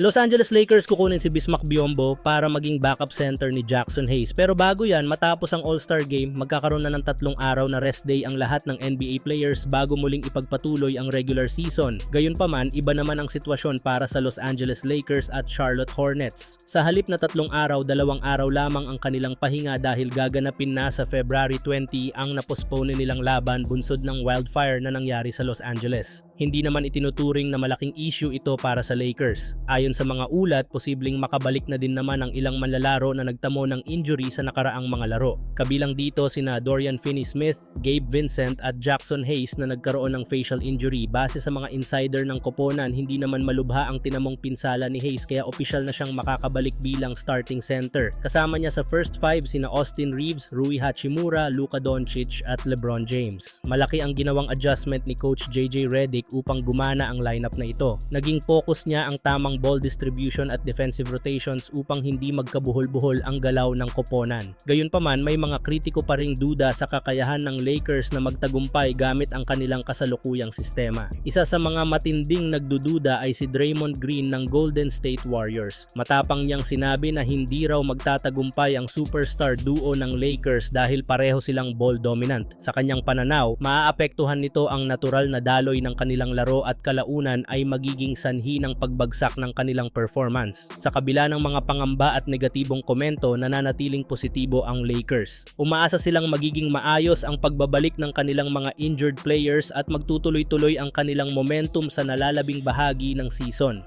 Los Angeles Lakers kukunin si Bismack Biyombo para maging backup center ni Jackson Hayes. Pero bago yan, matapos ang All-Star Game, magkakaroon na ng tatlong araw na rest day ang lahat ng NBA players bago muling ipagpatuloy ang regular season. Gayunpaman, iba naman ang sitwasyon para sa Los Angeles Lakers at Charlotte Hornets. Sa halip na tatlong araw, dalawang araw lamang ang kanilang pahinga dahil gaganapin na sa February 20 ang napospone nilang laban bunsod ng wildfire na nangyari sa Los Angeles. Hindi naman itinuturing na malaking issue ito para sa Lakers. Ayon sa mga ulat, posibleng makabalik na din naman ang ilang manlalaro na nagtamo ng injury sa nakaraang mga laro. Kabilang dito sina Dorian Finney-Smith, Gabe Vincent at Jackson Hayes na nagkaroon ng facial injury. Base sa mga insider ng koponan, hindi naman malubha ang tinamong pinsala ni Hayes kaya opisyal na siyang makakabalik bilang starting center. Kasama niya sa first five sina Austin Reeves, Rui Hachimura, Luka Doncic at LeBron James. Malaki ang ginawang adjustment ni Coach JJ Redick upang gumana ang lineup na ito. Naging focus niya ang tamang ball distribution at defensive rotations upang hindi magkabuhol-buhol ang galaw ng koponan. Gayunpaman, may mga kritiko pa ring duda sa kakayahan ng Lakers na magtagumpay gamit ang kanilang kasalukuyang sistema. Isa sa mga matinding nagdududa ay si Draymond Green ng Golden State Warriors. Matapang niyang sinabi na hindi raw magtatagumpay ang superstar duo ng Lakers dahil pareho silang ball dominant. Sa kanyang pananaw, maaapektuhan nito ang natural na daloy ng kanilang laro at kalaunan ay magiging sanhi ng pagbagsak ng kanilang performance. Sa kabila ng mga pangamba at negatibong komento, nananatiling positibo ang Lakers. Umaasa silang magiging maayos ang pagbabalik ng kanilang mga injured players at magtutuloy-tuloy ang kanilang momentum sa nalalabing bahagi ng season.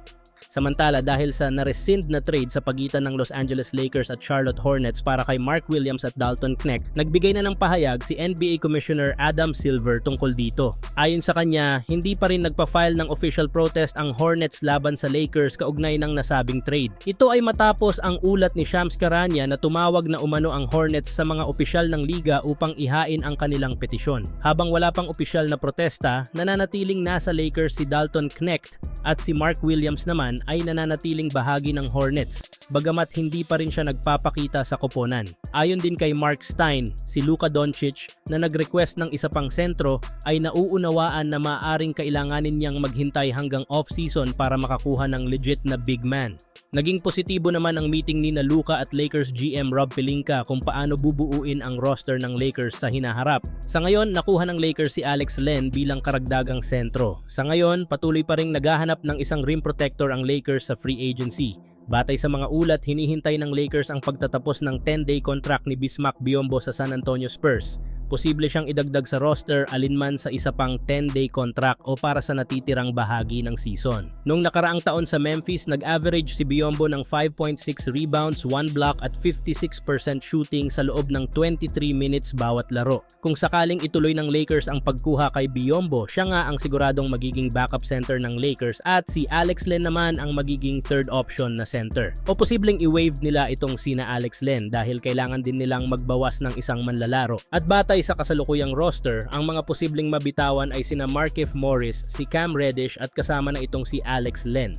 Samantala dahil sa na-rescind na trade sa pagitan ng Los Angeles Lakers at Charlotte Hornets para kay Mark Williams at Dalton Knecht, nagbigay na ng pahayag si NBA Commissioner Adam Silver tungkol dito. Ayon sa kanya, hindi pa rin nagpa-file ng official protest ang Hornets laban sa Lakers kaugnay ng nasabing trade. Ito ay matapos ang ulat ni Shams Charania na tumawag na umano ang Hornets sa mga opisyal ng liga upang ihain ang kanilang petisyon. Habang wala pang opisyal na protesta, nananatiling nasa Lakers si Dalton Knecht at si Mark Williams naman ay nananatiling bahagi ng Hornets, bagamat hindi pa rin siya nagpapakita sa koponan. Ayon din kay Mark Stein, si Luka Doncic na nag-request ng isa pang sentro ay nauunawaan na maaring kailanganin niyang maghintay hanggang off-season para makakuha ng legit na big man. Naging positibo naman ang meeting ni na Luka at Lakers GM Rob Pelinka kung paano bubuuin ang roster ng Lakers sa hinaharap. Sa ngayon, nakuha ng Lakers si Alex Len bilang karagdagang sentro. Sa ngayon, patuloy pa ring naghahanap ng isang rim protector ang Lakers sa free agency. Batay sa mga ulat, hinihintay ng Lakers ang pagtatapos ng 10-day contract ni Bismack Biyombo sa San Antonio Spurs. Posible siyang idagdag sa roster alinman sa isa pang 10-day contract o para sa natitirang bahagi ng season. Noong nakaraang taon sa Memphis, nag-average si Biyombo ng 5.6 rebounds, 1 block at 56% shooting sa loob ng 23 minutes bawat laro. Kung sakaling ituloy ng Lakers ang pagkuha kay Biyombo, siya nga ang siguradong magiging backup center ng Lakers at si Alex Len naman ang magiging third option na center. O posibleng i-waive nila itong sina Alex Len dahil kailangan din nilang magbawas ng isang manlalaro. At batay sa kasalukuyang roster, ang mga posibleng mabitawan ay sina Markif Morris, si Cam Reddish at kasama na itong si Alex Len.